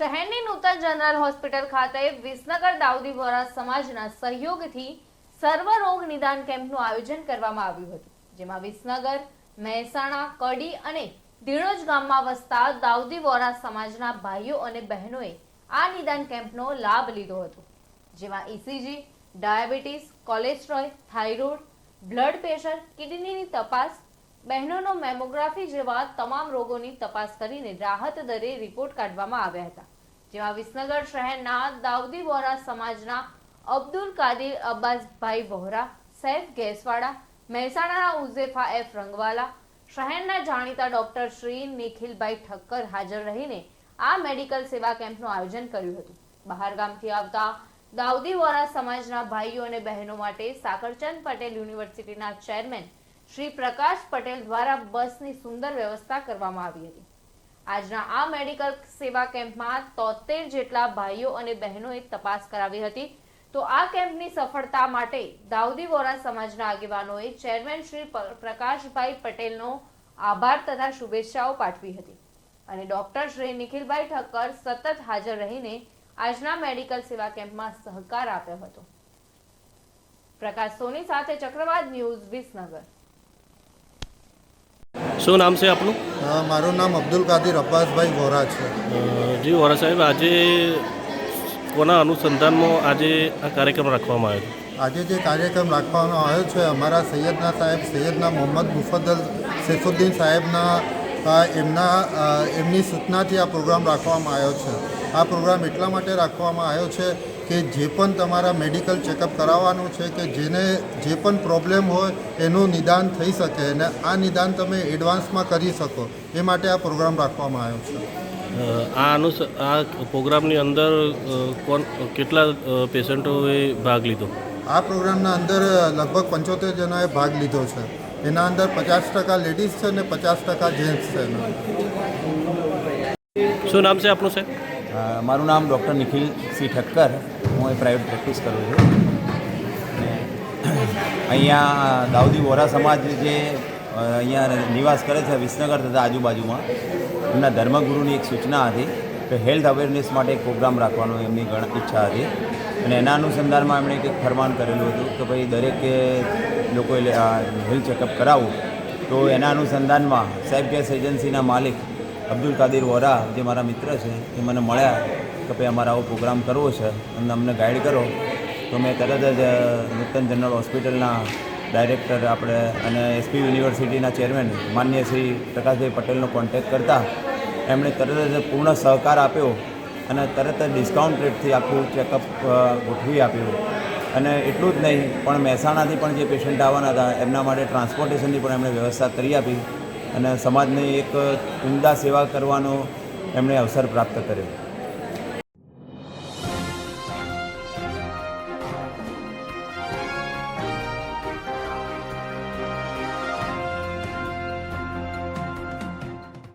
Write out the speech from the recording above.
શહેરની નૂતન general hospital ખાતે વિસનગર દાઉદી વોરા સમાજના સહયોગથી સર્વરોગ નિદાન કેમ્પનું આયોજન કરવામાં આવ્યું હતું, જેમાં વિસનગર, મહેસાણા, કડી અને ધીણોજ ગામમાં વસતા દાઉદી વોરા સમાજના ભાઈઓ અને બહેનોએ આ નિદાન કેમ્પનો લાભ લીધો હતો, જેમાં ECG diabetes, cholesterol, thyroid, blood pressure, કિડનીની તપાસ બહેનોનો મેમોગ્રાફી જેવા તમામ રોગોની તપાસ કરીને રાહત દરે રિપોર્ટ કાઢવામાં આવ્યા હતા. જેમાં વિસનગર શહેરના દાઉદી વોરા સમાજના અબ્દુલ કાદિર અબ્બાસભાઈ વોહરા, સૈફ ગેસવાડા મહેસાણાના ઉઝેફા એફ રંગવાલા, શહેરના જાણીતા ડોક્ટર શ્રી નિખિલભાઈ ઠક્કર હાજર રહીને આ મેડિકલ સેવા કેમ્પનું આયોજન કર્યું હતું. બહારગામથી આવતા દાઉદી વોરા સમાજના ભાઈઓ અને બહેનો માટે સાકરચંદ પટેલ યુનિવર્સિટીના ચેરમેન શ્રી પ્રકાશ પટેલ દ્વારા બસની સુંદર વ્યવસ્થા કરવામાં આવી હતી. આજના આ મેડિકલ સેવા કેમ્પમાં તોતેર જેટલા ભાઈઓ અને બહેનોએ તપાસ કરાવી હતી. તો આ કેમ્પની સફળતા માટે દાઉદી વોરા સમાજના આગેવાનોએ ચેરમેન શ્રી પ્રકાશભાઈ પટેલનો આભાર તથા શુભેચ્છાઓ પાઠવી હતી. અને ડોક્ટર શ્રી નિખિલભાઈ ઠક્કર સતત હાજર રહીને આજના મેડિકલ સેવા કેમ્પમાં સહકાર આપ્યો હતો. પ્રકાશ સોની સાથે ચક્રવાત ન્યૂઝ વિસનગર. શું નામ છે આપનું? મારું નામ અબ્દુલ કાદિર અબ્બાસભાઈ વોરા છે. જી વોરા સાહેબ આજે કોના અનુસંધાનમાં આજે આ કાર્યક્રમ રાખવામાં આવ્યો આજે જે કાર્યક્રમ રાખવામાં આવ્યો છે અમારા સૈયદના સાહેબ સૈયદના મોહમ્મદ મુફદ્દલ સૈફુદ્દીન સાહેબના એમના એમની સૂચનાથી આ પ્રોગ્રામ રાખવામાં આવ્યો છે. આ પ્રોગ્રામ એટલા માટે રાખવામાં આવ્યો છે કે જે પણ તમારા મેડિકલ ચેકઅપ કરાવવાનું છે કે જેને જે પણ પ્રોબ્લેમ હોય એનું નિદાન થઈ શકે અને આ નિદાન તમે એડવાન્સમાં કરી શકો એ માટે આ પ્રોગ્રામ રાખવામાં આવ્યો છે. આ અનુસ આ પ્રોગ્રામની અંદર કોણ કેટલા પેશન્ટોએ ભાગ લીધો? આ પ્રોગ્રામના અંદર લગભગ પંચોતેર જણાએ ભાગ લીધો છે. એના અંદર પચાસ ટકા લેડીઝ છે અને પચાસ ટકા જેન્ટ્સ છે શું નામ છે આપનું સાહેબ? મારું નામ ડૉક્ટર નિખિલ સી ઠક્કર. હું એ પ્રાઇવેટ પ્રેક્ટિસ કરું છું. અહીંયા દાઉદી વોરા સમાજ જે અહીંયા નિવાસ કરે છે, વિસનગર તથા આજુબાજુમાં, એમના ધર્મગુરુની એક સૂચના હતી કે હેલ્થ અવેરનેસ માટે એક પ્રોગ્રામ રાખવાનો એમની ગણ ઈચ્છા હતી. અને એના અનુસંધાનમાં એમણે એક ફરમાન કરેલું હતું કે ભાઈ દરેકે લોકોએ હેલ્થ ચેકઅપ કરાવવું તો એના અનુસંધાનમાં સાહેબ ગેસ એજન્સીના માલિક અબ્દુલ કાદિર વોરા જે મારા મિત્ર છે, એ મને મળ્યા કે ભાઈ અમારે આવો પ્રોગ્રામ કરવો છે અમને અમને ગાઈડ કરો. તો મેં તરત જ નૂતન જનરલ હોસ્પિટલના ડાયરેક્ટર આપણે અને એસપી યુનિવર્સિટીના ચેરમેન માન્ય શ્રી પ્રકાશભાઈ પટેલનો કોન્ટેક્ટ કરતા, એમણે તરત જ પૂર્ણ સહકાર આપ્યો અને તરત જ ડિસ્કાઉન્ટ રેટથી આખું ચેકઅપ ગોઠવી આપ્યું. અને એટલું જ નહીં, પણ મહેસાણાથી પણ જે પેશન્ટ આવવાના હતા, એમના માટે ટ્રાન્સપોર્ટેશનની પણ એમણે વ્યવસ્થા કરી આપી. અને સમાજની એક ઉમદા સેવા કરવાનો એમણે અવસર પ્રાપ્ત કર્યો.